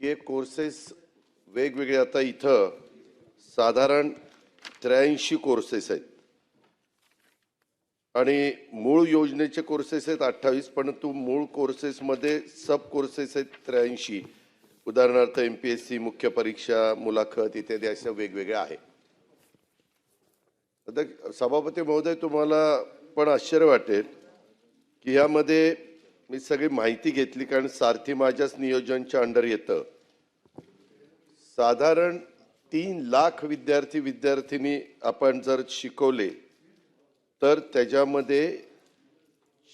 की हे कोर्सेस वेगवेगळे आता इथं साधारण त्र्याऐंशी कोर्सेस आहेत. आणि मूळ योजनेचे कोर्सेस आहेत अठ्ठावीस परंतु मूळ कोर्सेसमध्ये सब कोर्सेस आहेत त्र्याऐंशी. उदाहरणार्थ एम पी एस सी मुख्य परीक्षा मुलाखत इत्यादी अशा वेगवेगळ्या आहे आता सभापती महोदय तुम्हाला पण आश्चर्य वाटेल की यामध्ये मी सगळी माहिती घेतली कारण सारथी माझ्याच नियोजनच्या अंडर येतं. साधारण तीन लाख विद्यार्थी विद्यार्थिनी आपण जर शिकवले तर त्याच्यामध्ये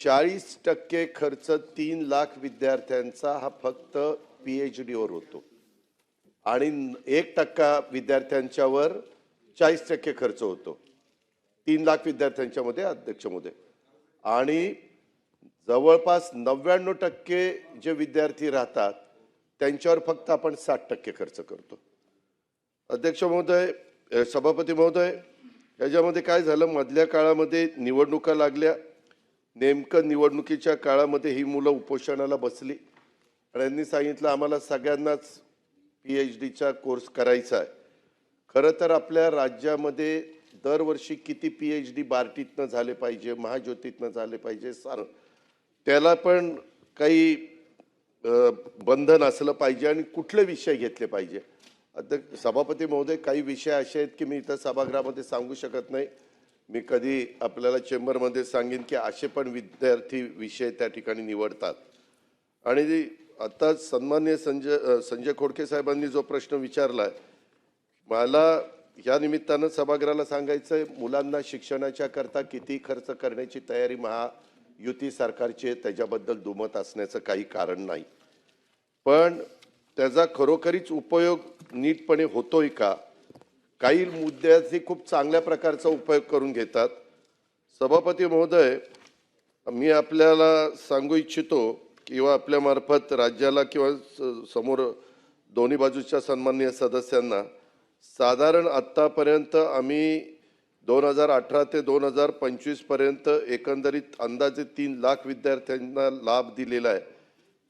चाळीस टक्के खर्च तीन लाख विद्यार्थ्यांचा हा फक्त पी एच डीवर होतो. आणि एक टक्का विद्यार्थ्यांच्यावर चाळीस टक्के खर्च होतो. तीन लाख विद्यार्थ्यांच्यामध्ये अध्यक्षमध्ये. आणि जवळपास नव्याण्णव टक्के जे विद्यार्थी राहतात त्यांच्यावर फक्त आपण साठ टक्के खर्च करतो. अध्यक्ष महोदय सभापती महोदय याच्यामध्ये काय झालं? मधल्या काळामध्ये निवडणुका लागल्या. नेमकं निवडणुकीच्या काळामध्ये ही मुलं उपोषणाला बसली. आणि यांनी सांगितलं आम्हाला सगळ्यांनाच पी एच डीचा कोर्स करायचा आहे. खरं तर आपल्या राज्यामध्ये दरवर्षी किती पी एच डी बार्टीतनं झाले पाहिजे महाज्योतीतनं झाले पाहिजे सार त्याला पण काही बंधन असलं पाहिजे आणि कुठले विषय घेतले पाहिजे. आता सभापती महोदय काही विषय असे आहेत की मी इथं सभागृहामध्ये सांगू शकत नाही. मी कधी आपल्याला चेंबरमध्ये सांगेन की असे पण विद्यार्थी विषय त्या ठिकाणी निवडतात. आणि आता सन्मान्य संजय संजय खोडके साहेबांनी जो प्रश्न विचारलाय मला या निमित्तानं सभागृहाला सांगायचं आहे मुलांना शिक्षणाच्या करता किती खर्च करण्याची तयारी महा युती सरकारचे त्याच्याबद्दल दुमत असण्याचं काही कारण नाही. पण त्याचा खरोखरीच उपयोग नीटपणे होतोय का? काही मुद्द्याचे खूप चांगल्या प्रकारचा उपयोग करून घेतात. सभापती महोदय मी आपल्याला सांगू इच्छितो किंवा आपल्यामार्फत राज्याला किंवा स- समोर दोन्ही बाजूच्या सन्माननीय सदस्यांना साधारण आत्तापर्यंत आम्ही दोन हजार अठरा ते दोन हजार पंचवीसपर्यंत एकंदरीत अंदाजे तीन लाख विद्यार्थ्यांना लाभ दिलेला आहे.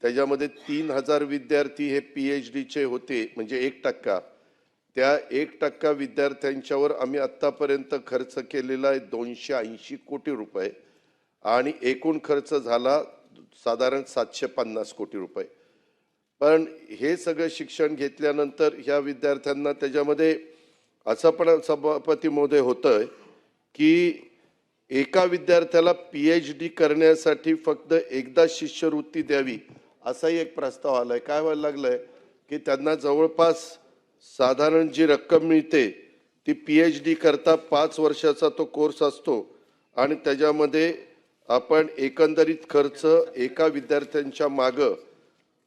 त्याच्यामध्ये तीन हजार विद्यार्थी हे पी एच डीचे होते म्हणजे एक टक्का. त्या एक टक्का विद्यार्थ्यांच्यावर आम्ही आत्तापर्यंत खर्च केलेला आहे दोनशे ऐंशी कोटी रुपये. आणि एकूण खर्च झाला साधारण सातशे पन्नास कोटी रुपये. पण हे सगळं शिक्षण घेतल्यानंतर ह्या विद्यार्थ्यांना त्याच्यामध्ये असं पण सभापती महोदय होतंय की एका विद्यार्थ्याला पी एच डी करण्यासाठी फक्त एकदा शिष्यवृत्ती द्यावी असाही एक प्रस्ताव आलाय. काय व्हायला लागलंय की त्यांना जवळपास साधारण जी रक्कम मिळते ती पी एच डी करता पाच वर्षाचा तो कोर्स असतो आणि त्याच्यामध्ये आपण एकंदरीत खर्च एका विद्यार्थ्यांच्या मागं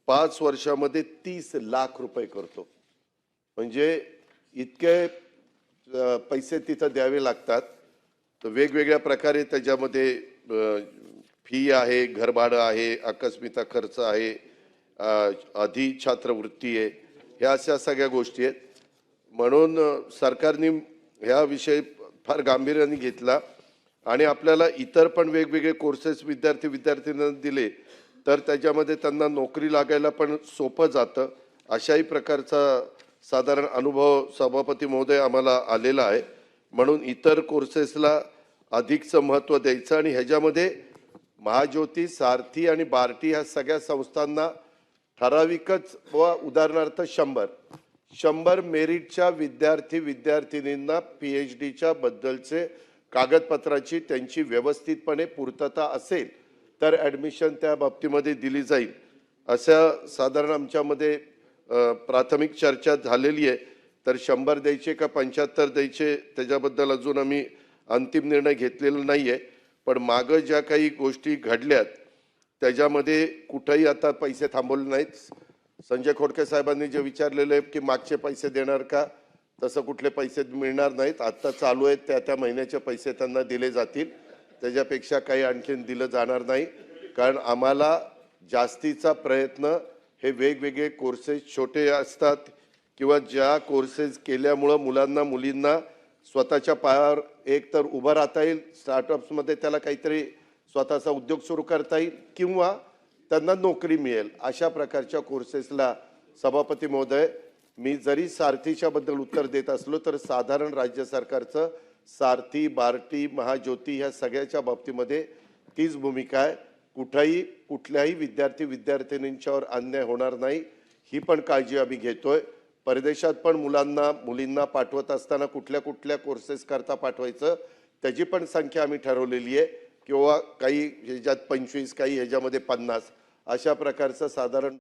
पाच वर्षामध्ये तीस लाख रुपये करतो. म्हणजे इतके पैसे तिथं द्यावे लागतात. तर वेगवेगळ्या प्रकारे त्याच्यामध्ये फी आहे घरभाडं आहे आकस्मिता खर्च आहे आधी छात्रवृत्ती आहे ह्या अशा सगळ्या गोष्टी आहेत. म्हणून सरकारने ह्या विषय फार गांभीर्याने घेतला आणि आपल्याला इतर पण वेगवेगळे कोर्सेस विद्यार्थी विद्यार्थ्यांना दिले तर त्याच्यामध्ये त्यांना नोकरी लागायला पण सोपं जातं अशाही प्रकारचा साधारण अनुभव सभापती महोदय आम्हाला आलेला आहे. म्हणून इतर कोर्सेसला अधिकचं महत्त्व द्यायचं आणि ह्याच्यामध्ये महाज्योती सारथी आणि बार्टी ह्या सगळ्या संस्थांना ठराविकच व उदाहरणार्थ शंभर. शंभर मेरिटच्या विद्यार्थी विद्यार्थिनींना पी एच डीच्या बद्दलचे कागदपत्राची त्यांची व्यवस्थितपणे पूर्तता असेल तर ॲडमिशन त्या बाबतीमध्ये दिली जाईल. अशा साधारण आमच्यामध्ये प्राथमिक चर्चा झालेली आहे. तर शंभर द्यायचे का पंच्याहत्तर द्यायचे त्याच्याबद्दल अजून आम्ही अंतिम निर्णय घेतलेला नाही आहे पण मागं ज्या काही गोष्टी घडल्यात त्याच्यामध्ये कुठंही आता पैसे थांबवले नाहीत. संजय खोडके साहेबांनी जे विचारलेले आहे की मागचे पैसे देणार का तसं कुठले पैसे मिळणार नाहीत. आत्ता चालू आहेत त्या त्या महिन्याचे पैसे त्यांना दिले जातील. त्याच्यापेक्षा काही आणखीन दिलं जाणार नाही. कारण आम्हाला जास्तीचा प्रयत्न हे वेगवेगळे कोर्सेस छोटे असतात किंवा ज्या कोर्सेस केल्यामुळं मुलांना मुलींना स्वतःच्या पायावर एक तर उभं राहता येईल स्टार्टअप्समध्ये त्याला काहीतरी स्वतःचा उद्योग सुरू करता येईल किंवा त्यांना नोकरी मिळेल. अशा प्रकारच्या कोर्सेसला सभापती महोदय मी जरी सारथीच्याबद्दल उत्तर देत असलो तर साधारण राज्य सरकारचं सारथी बार्टी महाज्योती ह्या सगळ्याच्या बाबतीमध्ये तीच भूमिका आहे. कुठंही कुठल्याही विद्यार्थी विद्यार्थिनींच्यावर अन्याय होणार नाही ही पण काळजी आम्ही घेतोय. परदेशात पण मुलांना मुलींना पाठवत असताना कुठल्या कुठल्या कोर्सेस करता पाठवायचं त्याची पण संख्या आम्ही ठरवलेली आहे. किंवा काही ह्याच्यात पंचवीस काही ह्याच्यामध्ये पन्नास अशा प्रकारचं साधारण